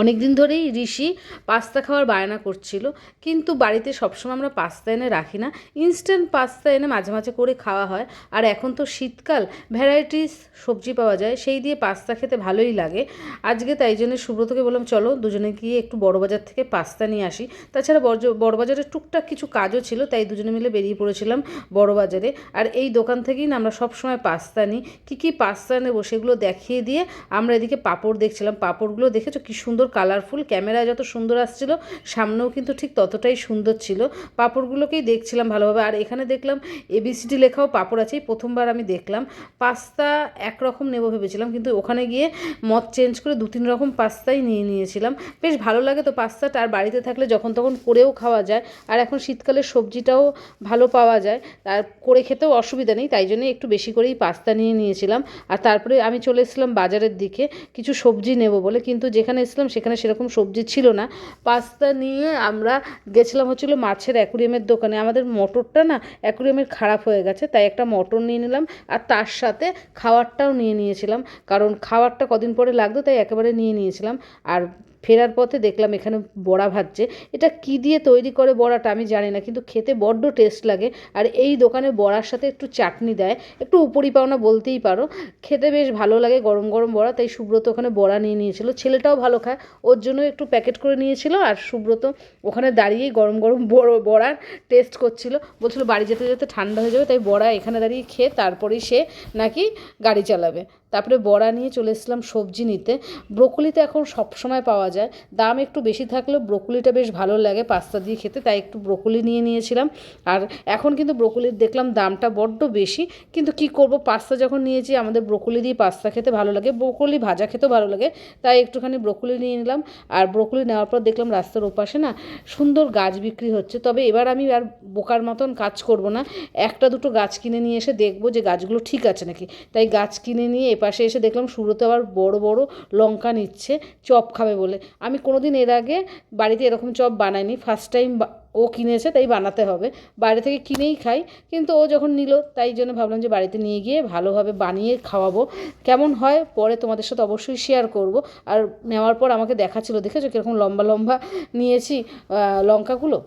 অনেক দিন ধরেই ঋষি পাস্তা খাওয়ার বায়না করছিল, কিন্তু বাড়িতে সবসময় আমরা পাস্তা এনে রাখি না। ইনস্ট্যান্ট পাস্তা এনে মাঝে মাঝে করে খাওয়া হয়। আর এখন তো শীতকাল ভ্যারাইটিস সবজি পাওয়া যায়, সেই দিয়ে পাস্তা খেতে ভালোই লাগে। আজকে তাই জন্য সুব্রতকে বললাম, চলো দুজনে গিয়ে একটু বড়বাজার থেকে পাস্তা নিয়ে আসি। তাছাড়া বড় বড়বাজারে টুকটাক কিছু কাজও ছিল, তাই দুজনে মিলে বেরিয়ে পড়েছিলাম বড়বাজারে। আর এই দোকান থেকেই না আমরা সবসময় পাস্তা নিই। কী কী পাস্তা নেব সেগুলো দেখিয়ে দিয়ে আমরা এদিকে পাঁপড় দেখছিলাম। পাঁপড়গুলো দেখেছ? কী সুন্দর কালারফুল ক্যামেরায় যত সুন্দর আসছিল, সামনেও কিন্তু ঠিক ততটাই সুন্দর ছিল। পাঁপড়গুলোকেই দেখছিলাম ভালোভাবে। আর এখানে দেখলাম এবিসিডি লেখাও পাঁপড় আছে প্রথমবার আমি দেখলাম। পাস্তা একরকম নেব ভেবেছিলাম, কিন্তু ওখানে গিয়ে মত চেঞ্জ করে দু তিন রকম পাস্তাই নিয়ে নিয়েছিলাম। বেশ ভালো লাগে তো পাস্তাটা, আর বাড়িতে থাকলে যখন তখন করেও খাওয়া যায়। আর এখন শীতকালে সবজিটাও ভালো পাওয়া যায়। আর করে খেতেও অসুবিধা নেই, তাই জন্য একটু বেশি করেই পাস্তা নিয়ে নিয়েছিলাম। আর তারপরে আমি চলে এসেছিলাম বাজারের দিকে, কিছু সবজি নেব বলে। কিন্তু যেখানে এসেছিলাম সেখানে সেরকম সবজি ছিল না। পাস্তা নিয়ে আমরা গেছিলাম হচ্ছিল মাছের অ্যাকুরিয়ামের দোকানে। আমাদের মটরটা না অ্যাকুরিয়ামের খারাপ হয়ে গেছে, তাই একটা মটর নিয়ে নিলাম আর তার সাথে খাওয়ারটাও নিয়ে নিয়েছিলাম। কারণ খাওয়ারটা কদিন পরে লাগতো, তাই একেবারে নিয়ে নিয়েছিলাম। আর ফেরার পথে দেখলাম এখানে বড়া ভাজছে। এটা কি দিয়ে তৈরি করে বড়াটা আমি জানি না, কিন্তু খেতে বড্ড টেস্ট লাগে। আর এই দোকানে বড়ার সাথে একটু চাটনি দেয়। একটু উপরি পাওনা বলতেই পারো। খেতে বেশ ভালো লাগে গরম গরম বড়া, তাই সুব্রত ওখানে বড়া নিয়ে নিয়েছিল। ছেলেটাও ভালো খায়, ওর জন্য একটু প্যাকেট করে নিয়েছিল। আর সুব্রত ওখানে দাঁড়িয়েই গরম গরম বড় বড়ার টেস্ট করছিল। বলছিল বাড়ি যেতে যেতে ঠান্ডা হয়ে যাবে, তাই বড়া এখানে দাঁড়িয়ে খেয়ে তারপরেই সে নাকি গাড়ি চালাবে। তারপরে বড়া নিয়ে চলে এসেছিলাম সবজি নিতে। ব্রোকলিতে এখন সব সময় পাওয়া যায়। দাম একটু বেশি থাকলেও ব্রোকলিটা বেশ ভালো লাগে পাস্তা দিয়ে খেতে, তাই একটু ব্রোকলি নিয়ে নিয়েছিলাম। আর এখন কিন্তু ব্রোকলির দেখলাম দামটা বড্ড বেশি। কিন্তু কি করব, পাস্তা যখন নিয়েছি, আমাদের ব্রোকলি দিয়ে পাস্তা খেতে ভালো লাগে, ব্রোকলি ভাজা খেতেও ভালো লাগে, তাই একটুখানি ব্রোকলি নিয়ে নিলাম। আর ব্রোকলি নেওয়ার পর দেখলাম রাস্তার ওপাশে না সুন্দর গাছ বিক্রি হচ্ছে। তবে এবার আমি আর বোকার মতন কাজ করব না। একটা দুটো গাছ কিনে নিয়ে এসে দেখব যে গাছগুলো ঠিক আছে নাকি। তাই গাছ কিনে নিয়ে এপাশে এসে দেখলাম সুব্রত আবার বড় বড় লঙ্কা নিচ্ছে, চপ খাবে বলে। আমি কোনো দিন এর আগে বাড়িতে এরকম চপ বানাইনি। ফার্স্ট টাইম ও কিনেছে, তাই বানাতে হবে। বাইরে থেকে কিনেই খাই। কিন্তু ও যখন নিল, তাই জন্য ভাবলাম যে বাড়িতে নিয়ে গিয়ে ভালোভাবে বানিয়ে খাওয়াবো। কেমন হয়, পরে তোমাদের সাথে অবশ্যই শেয়ার করব। আর নেওয়ার পর আমাকে দেখাচ্ছিল, দেখেছ কীরকম লম্বা লম্বা নিয়েছি লঙ্কাগুলো?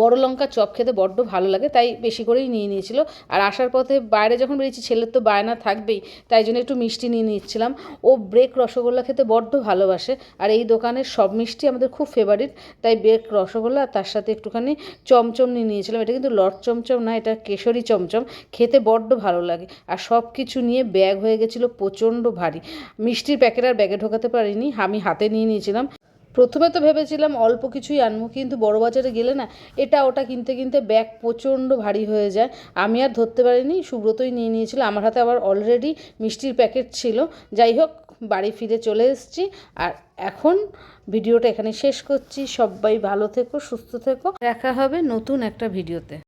বড় লঙ্কা চপ খেতে বড্ড ভালো লাগে, তাই বেশি করেই নিয়ে নিয়েছিল। আর আসার পথে বাইরে যখন বেরিয়েছি, ছেলের তো বায়না থাকবেই, তাই জন্য একটু মিষ্টি নিয়ে নিচ্ছিলাম। ও ব্রেক রসগোল্লা খেতে বড্ড ভালোবাসে, আর এই দোকানের সব মিষ্টি আমাদের খুব ফেভারিট তাই ব্রেক রসগোল্লা তার সাথে একটুখানি চমচম নিয়ে নিয়েছিলাম। এটা কিন্তু লট চমচম না, এটা কেশরী চমচম, খেতে বড্ড ভালো লাগে। আর সব কিছু নিয়ে ব্যাগ হয়ে গেছিল প্রচণ্ড ভারী। মিষ্টির প্যাকেট আর ব্যাগে ঢোকাতে পারিনি, আমি হাতে নিয়ে নিয়েছিলাম। প্রথমে তো ভেবেছিলাম অল্প কিছুই আনব, কিন্তু বড় বাজারে গেলে না, এটা ওটা কিনতে কিনতে ব্যাগ প্রচণ্ড ভারী হয়ে যায়। আমি আর ধরতে পারিনি, সুব্রতই নিয়ে নিয়েছিল। আমার হাতে আবার অলরেডি মিষ্টির প্যাকেট ছিল। যাই হোক, বাড়ি ফিরে চলে এসেছি। আর এখন ভিডিওটা এখানে শেষ করছি। সবাই ভালো থেকো, সুস্থ থেকো। দেখা হবে নতুন একটা ভিডিওতে।